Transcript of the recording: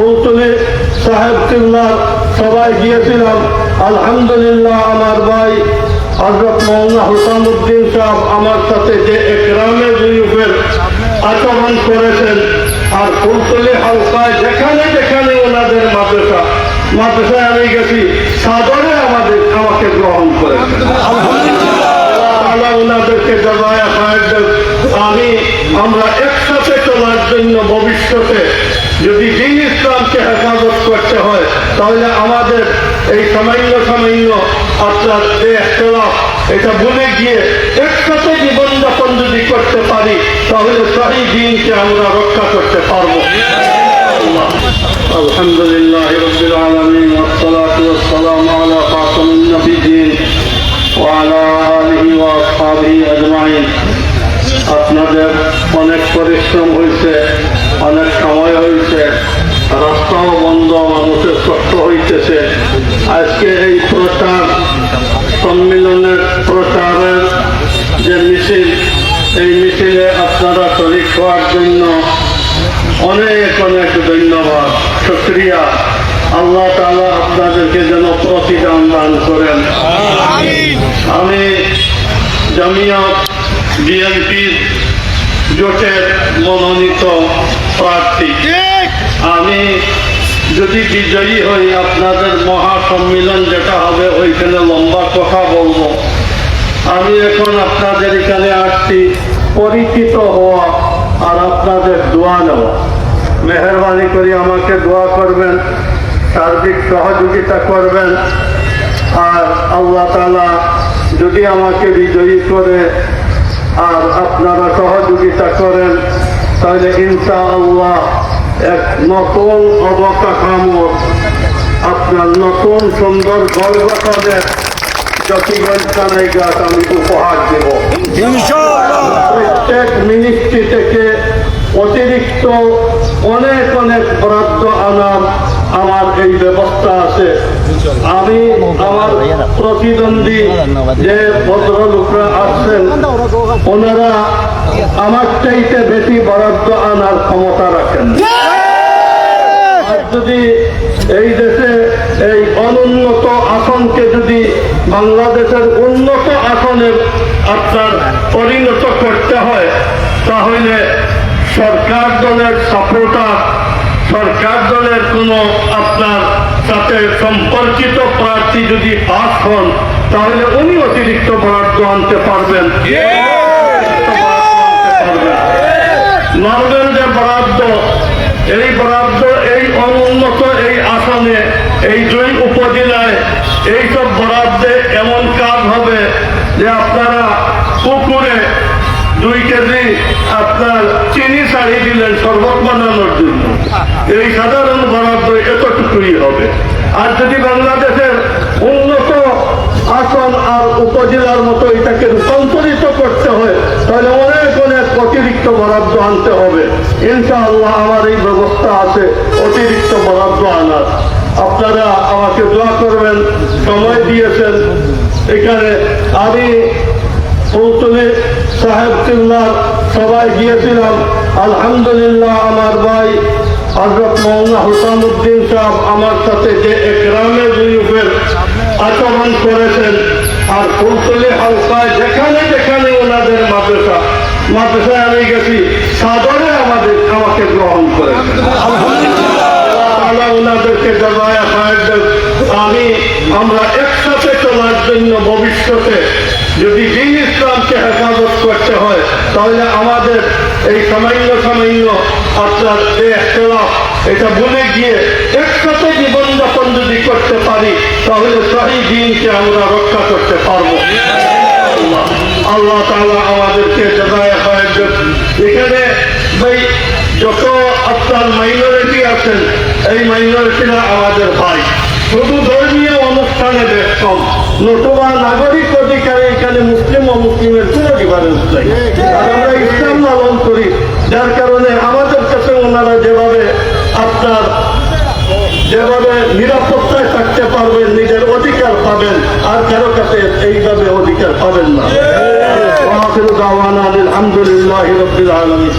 ফুলতলি সাহেব কিল্লার সবাই গিয়েছিলাম। আলহামদুলিল্লাহ আমার ভাই হজরত মৌলানা হুসামুদ্দিন সাহেব আমার সাথে যে একরামে জুয়ুফের আচরণ করেছেন আর ফুলতলি হালকায় যেখানে যেখানে ওনাদের মাদ্রাসা, মাদ্রাসায় আমি গেছি, সাদরে আমাদের আমাকে গ্রহণ করেছেন। ওনাদেরকে জানায় আমি, আমরা একসাথে চলার জন্য ভবিষ্যতে যদি দিন ইসলামকে হেফাজত করতে হয় তাহলে আমাদের এই সামান্য সামান্য আপনার যে একতলাফ এটা ভুলে গিয়ে একসাথে জীবনযাপন যদি করতে পারি তাহলে সেই দিনকে আমরা রক্ষা করতে পারবো الحمد لله رب العالمين والصلاة والسلام على خاتم النبيين وعلى آله وأصحابه أجمعين আপনাদের অনেক পরিশ্রম হয়েছে অনেক সময় হয়েছে, রাস্তাও বন্ধ, মানুষের কষ্ট হইতেছে। আজকে এই প্রচার, সম্মেলনের প্রচারের যে মিছিল, এই মিছিলে আপনারা শরিক হওয়ার জন্য অনেক অনেক ধন্যবাদ, শুক্রিয়া। আল্লাহ তালা আপনাদেরকে যেন প্রতিদান দান করেন। আমি জামিয়াত বিএনপির জোটের মনোনীত প্রার্থী। আমি যদি বিজয়ী হই আপনাদের মহাসম্মেলন যেটা হবে ওইখানে লম্বা কথা বলব। আমি এখন আপনাদের এখানে আসছি পরিচিত হওয়া আর আপনাদের দোয়া নেওয়া। মেহরবানি করে আমাকে দোয়া করবেন সার্বিক সহযোগিতা করবেন আর আল্লাহ তালা যদি আমাকে বিজয়ী করে আর আপনারা সহযোগিতা করেন তাহলে ইনশা আল্লাহ এক নতুন অবকাঠামো আপনার নতুন সুন্দর গর্বকাদের জাতিগঞ্জ কানাই গাছ আমি উপহার দেব। প্রত্যেক মিনিস্ট্রি থেকে অতিরিক্ত অনেক অনেক বরাদ্দ আনার আমার এই ব্যবস্থা আছে। আমি আমার প্রতিদ্বন্দ্বী যে ভদ্রলোকরা আসছেন ওনারা আমার চাইতে বেশি বরাদ্দ আনার ক্ষমতা রাখেন। যদি এই দেশে এই অনুন্নত আসনকে যদি বাংলাদেশের উন্নত আসনের আপনার পরিণত করতে হয় তাহলে সরকার দলের সাপোর্টার সরকার দলের কোনো আপনার সাথে সম্পর্কিত প্রার্থী যদি পাস হন, তাহলে উনি অতিরিক্ত বরাদ্দ আনতে পারবেন। নর্মেল যে বরাদ্দ, এই বরাদ্দ, এই অনুন্নত, এই আসনে এই দুই উপজেলায় এইসব বরাদ্দে এমন কাজ হবে যে আপনারা পুকুরে দুই কেজি আপনার চিনি শাড়ি দিলেন, শরবত বানানোর এই সাধারণ বরাদ্দ এতটুকুই হবে। আর যদি বাংলাদেশের উন্নত আসন আর উপজেলার মতো এটাকে রূপান্তরিত করতে হয়, তাহলে অনেক অনেক অতিরিক্ত বরাদ্দ আনতে হবে। ইনশাআল্লাহ আমার এই ব্যবস্থা আছে, অতিরিক্ত বরাদ্দ আনার। আপনারা আমাকে দোয়া করবেন, সময় দিয়েছেন। এখানে আমি ফুলতলি সাহেব কিল্লার সবাই গিয়েছিলাম। আলহামদুলিল্লাহ আমার ভাই হজরত মৌলানা হুসামুদ্দিন সাহেব আমার সাথে যে একরামে জুয়ুফের আচরণ করেছেন আর ফুলতলি হালকায় যেখানে যেখানে ওনাদের মাদ্রাসা, মাদ্রাসায় আমি গেছি, সাদরে আমাদের আমাকে গ্রহণ করেছেন। আল্লাহ ওনাদেরকে জানায় আমি, আমরা একসাথে চলার জন্য ভবিষ্যতে যদি দিন ইসলামকে হেফাজত করতে হয়, তাহলে আমাদের এই সামান্য আপনার যে একতলাফ এটা ভুলে গিয়ে একসাথে জীবনযাপন যদি করতে পারি, তাহলে সেই দিনকে আমরা রক্ষা করতে পারব। আল্লাহ আল্লাহ আমাদেরকে এখানে ভাই, যত আপনার মাইনরিটি আছেন, এই মাইনরিটিরা আমাদের ভাই। শুধু ধর্মীয় অনুষ্ঠানে ব্যস্ত, নতুবা নাগরিক অধিকারে এখানে মুসলিম ও মুসলিমের কোনো ডিফারেন্স নাই। যেভাবে নিরাপত্তায় থাকতে পারবেন নিজের অধিকার পাবেন আর কারও কাছে এইভাবে অধিকার পাবেন না। আলহামদুলিল্লাহ রবিল আলমী